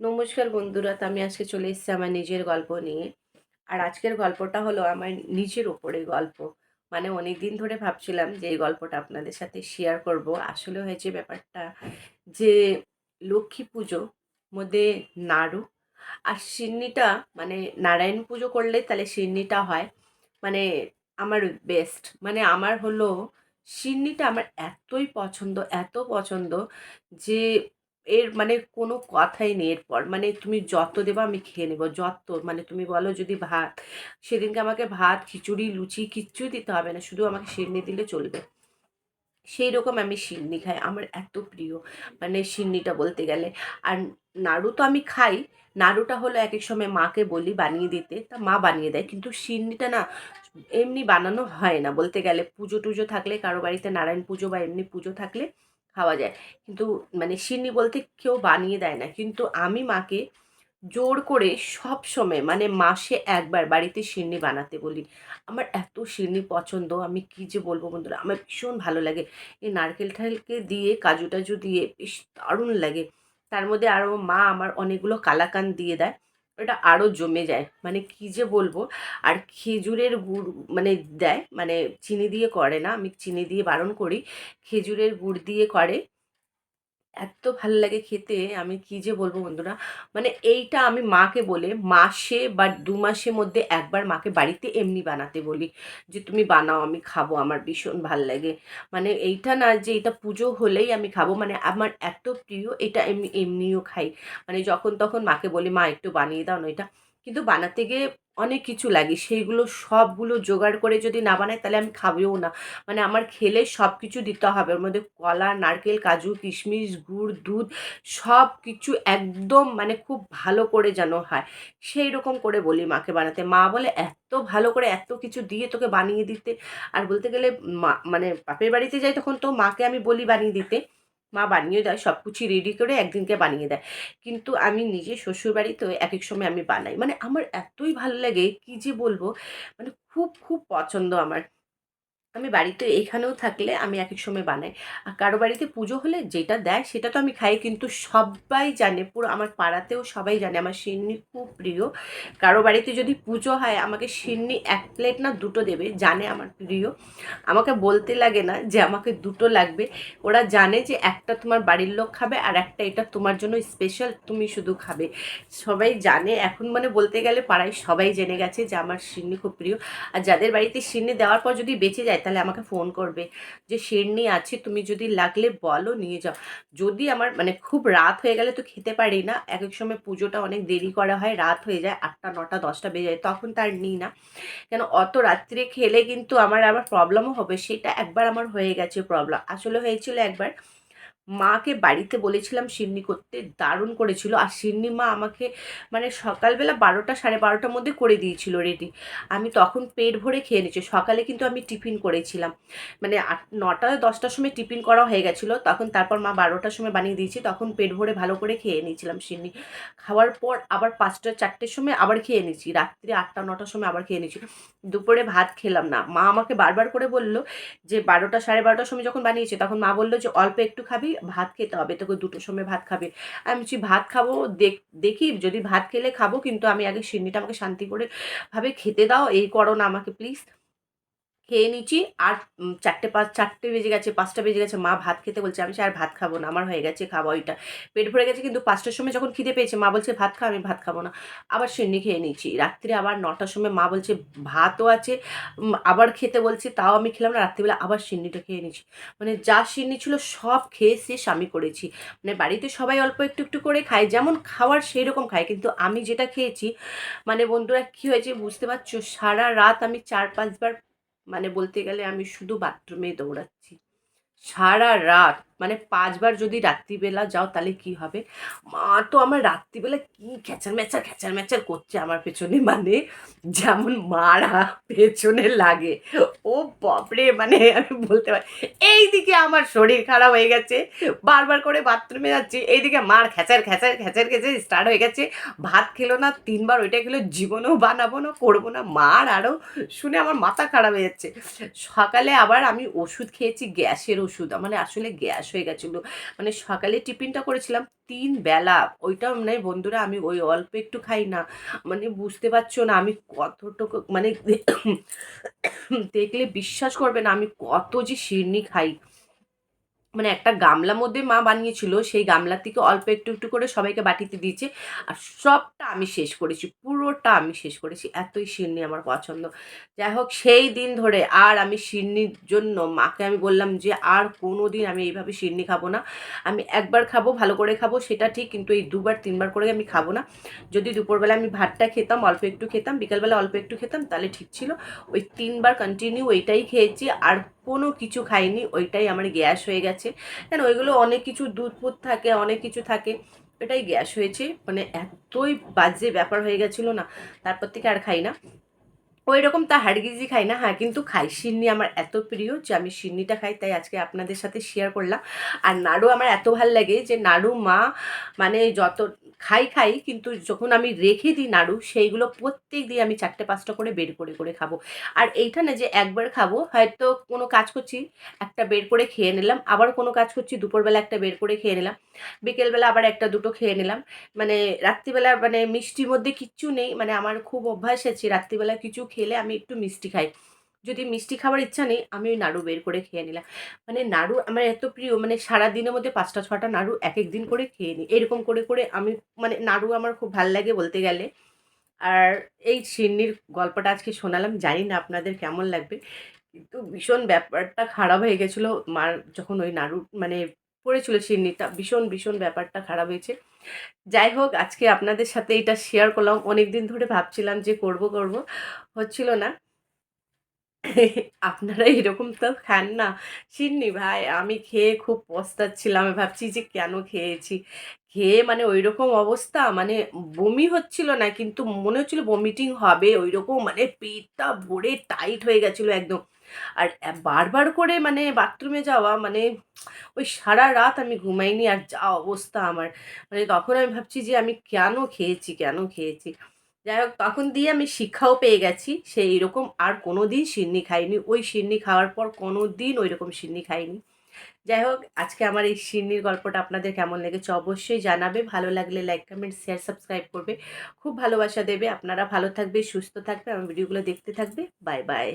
নমস্কার বন্ধুরা আমি আজকে চলে এসেছি আমার নিজের গল্প নিয়ে। আর আজকের গল্পটা হলো আমার নিজের ওপরে গল্প। মানে অনেক দিন ধরে ভাবছিলাম যে এই গল্পটা আপনাদের সাথে শেয়ার করব। আসলে হয়েছে ব্যাপারটা যে লক্ষ্মী পুজো মধ্যে নাড়ু আর সিন্নিটা মানে নারায়ণ পুজো করলে তাহলে সিন্নিটা হয়। মানে আমার বেস্ট মানে আমার হলো সিন্নিটা আমার এতই পছন্দ, এত পছন্দ যে এর মানে কোনো কথাই নেই এরপর। মানে তুমি যত দেবা, আমি খেয়ে নেব। যত মানে তুমি বলো যদি ভাত, সেদিনকে আমাকে ভাত, খিচুড়ি, লুচি কিচ্ছুই দিতে হবে না, শুধু আমাকে সিন্নি দিলে চলবে। সেই রকম আমি সিন্নি খাই, আমার এত প্রিয় মানে সিন্নিটা বলতে গেলে। আর নাড়ু তো আমি খাই, নাড়ুটা হলো এক এক সময় মাকে বলি বানিয়ে দিতে, তা মা বানিয়ে দেয়, কিন্তু সিন্নিটা না এমনি বানানো হয় না। বলতে গেলে পুজো টুজো থাকলে, কারও বাড়িতে নারায়ণ পুজো বা এমনি পুজো থাকলে খাওয়া যায়। কিন্তু মানে সিন্নি বলতে কেউ বানিয়ে দেয় না। কিন্তু আমি মাকে জোর করে সব সময় মানে মাসে একবার বাড়িতে সিন্নি বানাতে বলি। আমার এত সিন্নি পছন্দ, আমি কি যে বলব বন্ধুরা? আমার ভীষণ ভালো লাগে। এই নারকেল ঠালকে দিয়ে কাজু টাজু দিয়ে বেশ দারুণ লাগে। তার মধ্যে আরও মা আমার অনেকগুলো কালাকান দিয়ে দেয়। ওটা আরও জমে যায়। মানে কি যে বলব? আর খেজুরের গুড় মানে দেয় মানে চিনি দিয়ে করে না, আমি চিনি দিয়ে বারণ করি, খেজুরের গুড় দিয়ে করে এত ভালো লাগে খেতে, আমি কি যে বলব বন্ধুরা? মানে এইটা আমি মাকে বলে মাসে বা দু মাসের মধ্যে একবার মাকে বাড়িতে এমনি বানাতে বলি যে, তুমি বানাও, আমি খাব, আমার ভীষণ ভালো লাগে। মানে এইটা না যে, এটা পুজো হলেই আমি খাব। মানে আমার এত প্রিয়, এটা এমনি, এমনিও খাই। মানে যখন তখন মাকে বলি, মা, একটু বানিয়ে দাও। না, এটা কিন্তু বানাতে গিয়ে অনেক কিছু লাগে। সেইগুলো সবগুলো জোগাড় করে যদি না বানাই তাহলে আমি খাবেও না। মানে আমার খেলে সব কিছু দিতে হবে। ওর মধ্যে কলা, নারকেল, কাজু, কিশমিশ, গুড়, দুধ সব কিছু একদম মানে খুব ভালো করে যেন হয়। সেই রকম করে বলি মাকে বানাতে। মা বলে, এত ভালো করে এত কিছু দিয়ে তোকে বানিয়ে দিতে। আর বলতে গেলে মা মানে বাপের বাড়িতে যাই তখন তো মাকে আমি বলি বানিয়ে দিতে। মা বানিয়ে দেয় সব কিছু রেডি করে একদিনকে বানিয়ে দেয়। কিন্তু আমি নিজে শ্বশুরবাড়িতেও এক এক সময় আমি বানাই। মানে আমার এতই ভালো লাগে, কি যে বলব? মানে খুব খুব পছন্দ আমার। আমি বাড়িতে এখানেও থাকলে আমি এক এক সময় বানাই। আর কারও বাড়িতে পুজো হলে যেটা দেয় সেটা তো আমি খাই, কিন্তু সবাই জানে, পুরো আমার পাড়াতেও সবাই জানে, আমার সিন্নি খুব প্রিয়। কারও বাড়িতে যদি পুজো হয়, আমাকে সিন্নি এক প্লেট না দুটো দেবে, জানে আমার প্রিয়। আমাকে বলতে লাগে না যে আমাকে দুটো লাগবে। ওরা জানে যে একটা তোমার বাড়ির লোক খাবে আর একটা এটা তোমার জন্য স্পেশাল তুমি শুধু খাবে। সবাই জানে, এখন মানে বলতে গেলে পাড়ায় সবাই জেনে গেছে যে আমার সিন্নি খুব প্রিয়। আর যাদের বাড়িতে সিন্নি দেওয়ার পর যদি বেঁচে যায় তাহলে আমাকে ফোন করবে যে, শেরনি আছে, তুমি যদি লাগলে বলো, নিয়ে যাও। যদি আমার মানে খুব রাত হয়ে গেলে তো খেতে পারি না এক এক সময় পুজোটা অনেক দেরি করা হয়, রাত হয়ে যায়, আটটা, নটা, দশটা বেজে যায়, তখন তার নিই না। কেন, অত রাত্রে খেলে কিন্তু আমার আবার প্রবলেমও হবে, সেটা একবার আমার হয়ে গেছে প্রবলেম আসলে হয়েছিল একবার মাকে বাড়িতে বলেছিলাম সিন্নি করতে, দারুণ করেছিল। আর সিন্নি মা আমাকে মানে সকালবেলা বারোটা, সাড়ে বারোটার মধ্যে করে দিয়েছিল রেডি আমি তখন পেট ভরে খেয়ে নিচ্ছি সকালে কিন্তু আমি টিফিন করেছিলাম। মানে আট, নটা, দশটার সময় টিফিন করা হয়ে গেছিল। তখন তারপর মা বারোটার সময় বানিয়ে দিয়েছি। তখন পেট ভরে ভালো করে খেয়ে নিয়েছিলাম সিন্নি। খাওয়ার পর আবার পাঁচটা, চারটের সময় আবার খেয়ে নিয়েছি। রাত্রি আটটা, নটার সময় আবার খেয়ে নিয়েছি। দুপুরে ভাত খেলাম না। মা আমাকে বারবার করে বলল যে বারোটা, সাড়ে বারোটার সময় যখন বানিয়েছে, তখন মা বলল যে অল্প একটু খাবি ভাত খেতে হবে, তোকে দুটোর সময় ভাত খাবে। আমি বলছি, ভাত খাব, দেখ যদি ভাত খেলে খাব, কিন্তু আমি আগে সিন্নিটা আমাকে শান্তি করে ভাবে খেতে দাও, এই করো না আমাকে প্লিজ খেয়ে নিচ্ছি। আর চারটে পাঁচ চারটে বেজে গেছে পাঁচটা বেজে গেছে মা ভাত খেতে বলছে আমি বলছি, আর ভাত খাব না আমার হয়ে গেছে খাব ওইটা। পেট ভরে গেছে কিন্তু পাঁচটার সময় যখন খিদে পেয়েছে মা বলছে ভাত খা আমি ভাত খাব না। আবার সিন্নি খেয়ে নিচ্ছি। রাত্রে আবার নটার সময় মা বলছে ভাতও আছে। আবার খেতে বলছে তাও আমি খেলাম না। রাত্রিবেলা আবার সিন্নিটা খেয়ে নিচ্ছি। মানে যা সিন্নি ছিল সব খেয়ে শেষ আমি করেছি। মানে বাড়িতে সবাই অল্প একটু একটু করে খায় যেমন খাওয়ার সেই রকম খায় কিন্তু আমি যেটা খেয়েছি মানে বন্ধুরা কী হয়েছে বুঝতে পারছ? সারা রাত আমি চার পাঁচবার মানে বলতে গেলে আমি শুধু বাথরুমে দৌড়াচ্ছি। সারা রাত মানে পাঁচবার যদি রাত্রিবেলা যাও তাহলে কি হবে? মা তো আমার রাত্রিবেলা কি খেচার ম্যাচার খেচার ম্যাচার করছে আমার পেছনে মানে যেমন মারা পেছনে লাগে। ও বাপরে মানে আমি বলতে পারি, এইদিকে আমার শরীর খারাপ হয়ে গেছে, বারবার করে বাথরুমে যাচ্ছি, এইদিকে মার খেচার খেচার খেচার খেচার স্টার্ট হয়ে গেছে, ভাত খেলো না, তিনবার ওইটা খেলো, জীবনেও বানাবো না, করব না, মার আরও শুনে আমার মাথা খারাপ হয়ে যাচ্ছে। সকালে আবার আমি ওষুধ খেয়েছি, গ্যাসের ওষুধ মানে আসলে গ্যাস গ্যাস হয়ে গেছিল। মানে সকালে টিফিনটা করেছিলাম তিন বেলা। ওইটা মানে বন্ধুরা, আমি ওই অল্প একটু খাই না। মানে বুঝতে পারছ না, আমি কতটুকু মানে দেখলে বিশ্বাস করবে না, আমি কত যে শিরনি খাই। মানে একটা গামলা মধ্যে মা বানিয়েছিল, সেই গামলা থেকে অল্প একটু একটু করে সবাইকে বাটিতে দিয়েছে। আর সবটা আমি শেষ করেছি, পুরোটা আমি শেষ করেছি। এতই শিরনি আমার পছন্দ। যাই হোক, সেই দিন ধরে আর আমি শিরনির জন্য, মাকে আমি বললাম যে, আর কোনো দিন আমি এইভাবে শিরনি খাব না। আমি একবার খাব, ভালো করে খাব, সেটা ঠিক, কিন্তু এই দুবার, তিনবার করে আমি খাব না। যদি দুপুরবেলা আমি ভাতটা খেতাম, অল্প একটু খেতাম, বিকালবেলা অল্প একটু খেতাম, তাহলে ঠিক ছিল। ওই তিনবার কন্টিনিউ ওইটাই খেয়েছি। আর কোনো কিছু খাইনি, ওইটাই আমার গ্যাস হয়ে গেছে। কেন ওইগুলো অনেক কিছু দুধ ফুধ থাকে, অনেক কিছু থাকে, এটাই গ্যাস হয়েছে। মানে এতই বাজে ব্যাপার হয়ে গেছিল না, তারপর থেকে আর খাই না। ওই রকম তা হাড়গিজি খাই না হ্যাঁ কিন্তু খাই সিন্নি আমার এত প্রিয় যে আমি সিন্নিটা খাই, তাই আজকে আপনাদের সাথে শেয়ার করলাম। আর নাড়ু আমার এত ভালো লাগে যে নাড়ু মা মানে যত খাই খাই, কিন্তু যখন আমি রেখে দিই নাড়ু, সেইগুলো প্রত্যেক দিয়ে আমি চারটে, পাঁচটা করে বের করে করে খাব। আর এইটা না যে একবার খাব, হয়তো কোনো কাজ করছি, একটা বের করে খেয়ে নিলাম, আবার কোনো কাজ করছি, দুপুরবেলা একটা বের করে খেয়ে নিলাম, বিকেলবেলা আবার একটা দুটো খেয়ে নিলাম। মানে রাত্রিবেলা মানে মিষ্টির মধ্যে কিচ্ছু নেই মানে আমার খুব অভ্যাস আছে, রাত্রিবেলা কিছু খেলে আমি একটু মিষ্টি খাই। যদি মিষ্টি খাওয়ার ইচ্ছা নেই, আমি ওই নাড়ু বের করে খেয়ে নিলাম। মানে নাড়ু আমার এত প্রিয় মানে সারা দিনের মধ্যে পাঁচটা ছটা নাড়ু এক এক দিন করে খেয়ে নিই। এরকম করে করে আমি মানে নাড়ু আমার খুব ভালো লাগে বলতে গেলে। আর এই সিন্নির গল্পটা আজকে শোনালাম, জানি না আপনাদের কেমন লাগবে। কিন্তু ভীষণ ব্যাপারটা খারাপ হয়ে গেছিল। মার যখন ওই নাড়ু মানে পড়েছিল সিন্নিটা ভীষণ ভীষণ ব্যাপারটা খারাপ হয়েছে। যাই হোক, আজকে আপনাদের সাথে এটা শেয়ার করলাম। অনেক দিন ধরে ভাবছিলাম যে করব করব। হচ্ছিল না। আপনারা এরকম তো খান না। চিননি ভাই, আমি খেয়ে খুব পস্তাচ্ছিলাম। ভাবছি যে কেন খেয়েছি? খেয়ে মানে ওই রকম অবস্থা মানে বমি হচ্ছিল না, কিন্তু মনে হচ্ছিল বমিটিং হবে। ওই রকম মানে পেটটা ভরে টাইট হয়ে গেছিল একদম। আর বারবার করে মানে বাথরুমে যাওয়া মানে ওই সারা রাত আমি ঘুমাইনি, আর যা অবস্থা আমার। মানে তখন আমি ভাবছি যে আমি কেন খেয়েছি কেন খেয়েছি? যাই হোক, তখন দিয়ে আমি শিক্ষাও পেয়ে গেছি। সেই রকম আর কোনো দিন সিন্নি খাইনি। ওই সিন্নি খাওয়ার পর কোনো দিন ওই রকম সিন্নি খাইনি। যাই হোক, আজকে আমার এই সিন্নির গল্পটা আপনাদের কেমন লেগেছে অবশ্যই জানাবে। ভালো লাগলে লাইক কমেন্ট শেয়ার সাবস্ক্রাইব করবে। খুব ভালোবাসা দেবে। আপনারা ভালো থাকবে, সুস্থ থাকবে। আমার ভিডিওগুলো দেখতে থাকবে। Bye bye